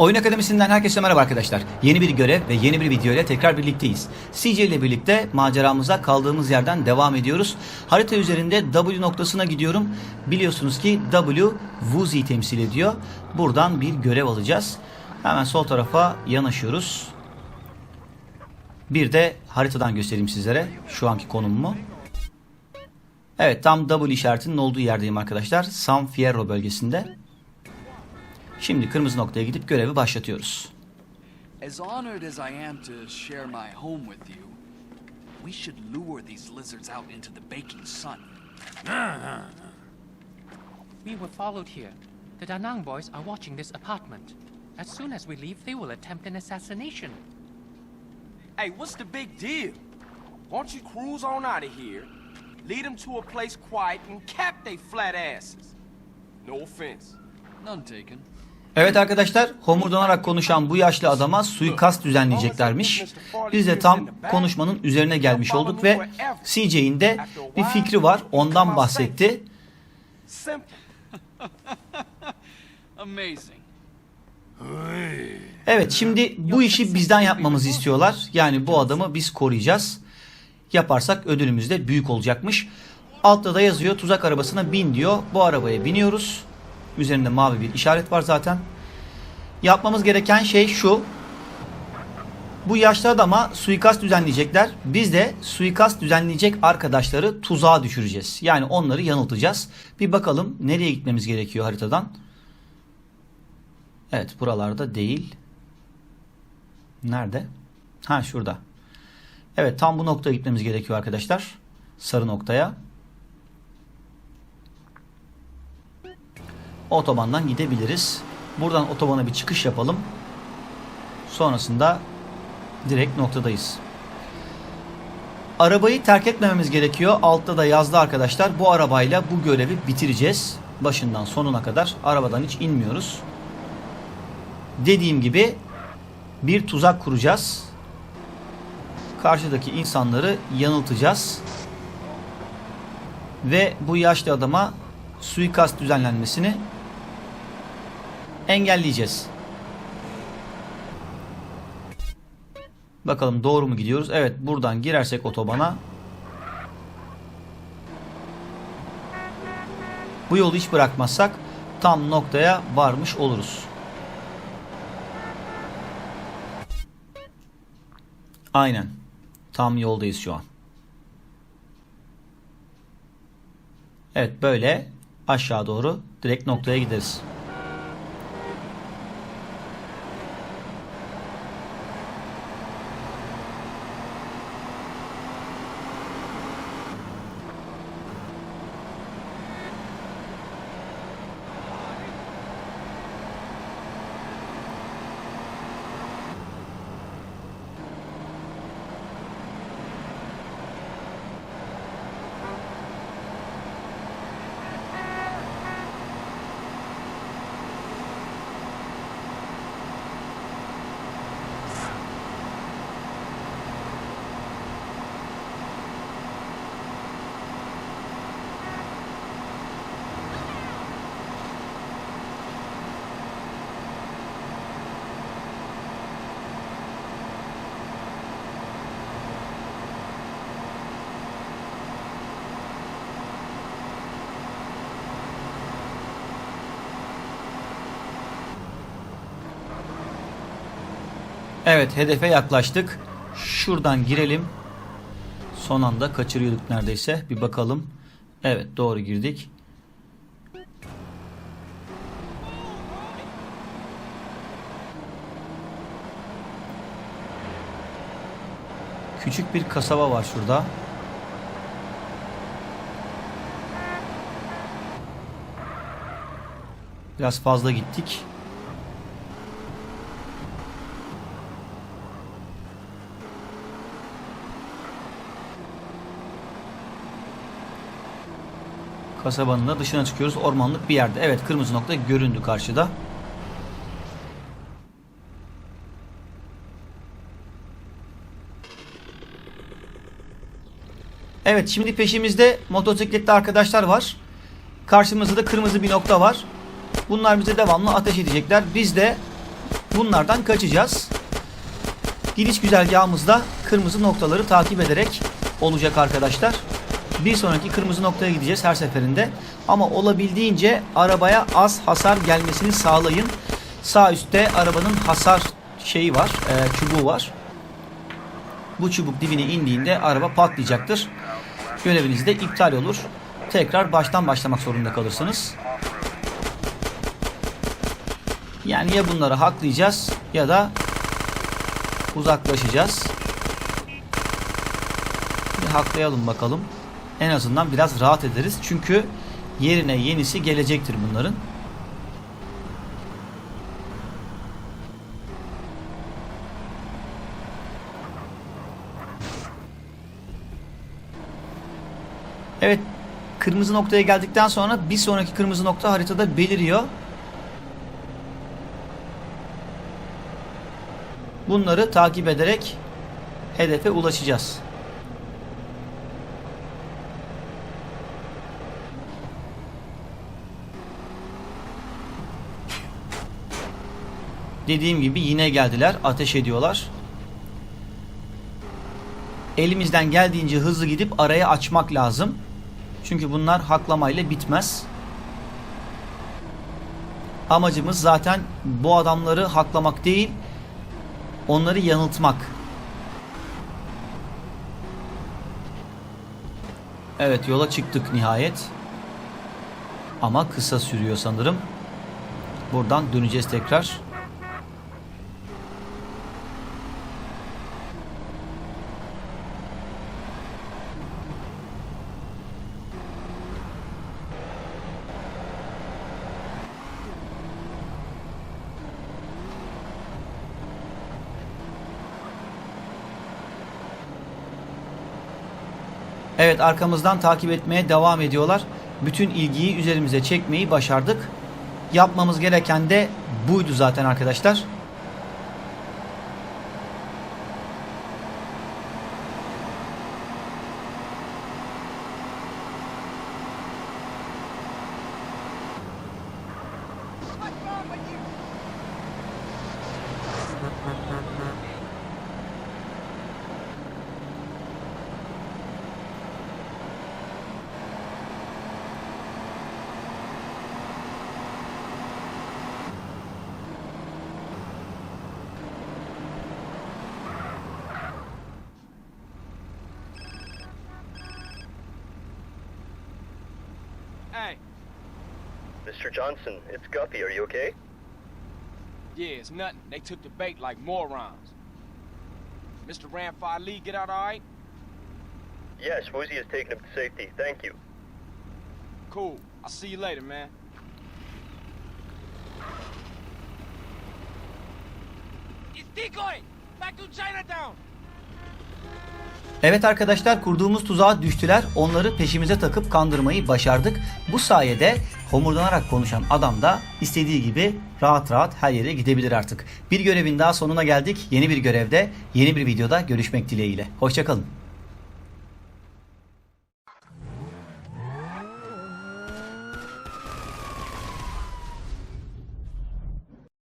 Oyun Akademisi'nden herkese merhaba arkadaşlar. Yeni bir görev ve yeni bir video ile tekrar birlikteyiz. CJ ile birlikte maceramıza kaldığımız yerden devam ediyoruz. Harita üzerinde W noktasına gidiyorum. Biliyorsunuz ki W Wuzi'yi temsil ediyor. Buradan bir görev alacağız. Hemen sol tarafa yanaşıyoruz. Bir de haritadan göstereyim sizlere şu anki konumumu. Evet tam W işaretinin olduğu yerdeyim arkadaşlar. San Fierro bölgesinde. Şimdi kırmızı noktaya gidip görevi başlatıyoruz. As honored as I am to share my home with you, we should lure these lizards out into the baking sun. We were followed here. The Danang boys are watching this apartment. As soon as we leave, they will attempt an assassination. Hey, what's the big deal? Why don't you cruise on out of here, lead them to a place quiet, and cap they flat asses? No offense. None taken. Evet arkadaşlar homurdanarak konuşan bu yaşlı adama suikast düzenleyeceklermiş. Biz de tam konuşmanın üzerine gelmiş olduk ve CJ'in de bir fikri var ondan bahsetti. Evet şimdi bu işi bizden yapmamızı istiyorlar. Yani bu adamı biz koruyacağız. Yaparsak ödülümüz de büyük olacakmış. Altta da yazıyor tuzak arabasına bin diyor. Bu arabaya biniyoruz. Üzerinde mavi bir işaret var zaten. Yapmamız gereken şey şu. Bu yaşlı adama suikast düzenleyecekler. Biz de suikast düzenleyecek arkadaşları tuzağa düşüreceğiz. Yani onları yanıltacağız. Bir bakalım nereye gitmemiz gerekiyor haritadan. Evet buralarda değil. Nerede? Ha şurada. Evet tam bu noktaya gitmemiz gerekiyor arkadaşlar. Sarı noktaya. Otobandan gidebiliriz. Buradan otobana bir çıkış yapalım. Sonrasında direkt noktadayız. Arabayı terk etmememiz gerekiyor. Altta da yazdı arkadaşlar. Bu arabayla bu görevi bitireceğiz. Başından sonuna kadar arabadan hiç inmiyoruz. Dediğim gibi bir tuzak kuracağız. Karşıdaki insanları yanıltacağız. Ve bu yaşlı adama suikast düzenlenmesini engelleyeceğiz. Bakalım doğru mu gidiyoruz? Evet buradan girersek otobana bu yolu hiç bırakmazsak tam noktaya varmış oluruz. Aynen. Tam yoldayız şu an. Evet böyle aşağı doğru direkt noktaya gideriz. Evet hedefe yaklaştık. Şuradan girelim. Son anda kaçırıyorduk neredeyse. Bir bakalım. Evet doğru girdik. Küçük bir kasaba var şurada. Biraz fazla gittik. Kasabanın da dışına çıkıyoruz. Ormanlık bir yerde. Evet kırmızı nokta göründü karşıda. Evet şimdi peşimizde motosikletli arkadaşlar var. Karşımızda da kırmızı bir nokta var. Bunlar bize devamlı ateş edecekler. Biz de bunlardan kaçacağız. Gidiş güzergahımızda kırmızı noktaları takip ederek olacak arkadaşlar. Bir sonraki kırmızı noktaya gideceğiz her seferinde. Ama olabildiğince arabaya az hasar gelmesini sağlayın. Sağ üstte arabanın hasar şeyi var, e, çubuğu var. Bu çubuk dibine indiğinde araba patlayacaktır. Göreviniz de iptal olur. Tekrar baştan başlamak zorunda kalırsınız. Yani ya bunları haklayacağız ya da uzaklaşacağız. Bir haklayalım bakalım. En azından biraz rahat ederiz. Çünkü yerine yenisi gelecektir bunların. Evet. Kırmızı noktaya geldikten sonra bir sonraki kırmızı nokta haritada beliriyor. Bunları takip ederek hedefe ulaşacağız. Dediğim gibi yine geldiler. Ateş ediyorlar. Elimizden geldiğince hızlı gidip araya açmak lazım. Çünkü bunlar haklamayla bitmez. Amacımız zaten bu adamları haklamak değil, onları yanıltmak. Evet yola çıktık nihayet. Ama kısa sürüyor sanırım. Buradan döneceğiz tekrar. Evet arkamızdan takip etmeye devam ediyorlar. Bütün ilgiyi üzerimize çekmeyi başardık. Yapmamız gereken de buydu zaten arkadaşlar. Hey, Mr. Johnson, it's Guppy. Are you okay? yeah, it's nothing. They took the bait like morons. Mr. Ramfire Lee get out all right? Yes, Woozy has taken him to safety. Thank you. Cool. I'll see you later, man. It's decoy! Back to Chinatown! Evet arkadaşlar kurduğumuz tuzağa düştüler. Onları peşimize takıp kandırmayı başardık. Bu sayede homurdanarak konuşan adam da istediği gibi rahat rahat her yere gidebilir artık. Bir görevin daha sonuna geldik. Yeni bir görevde, yeni bir videoda görüşmek dileğiyle. Hoşçakalın.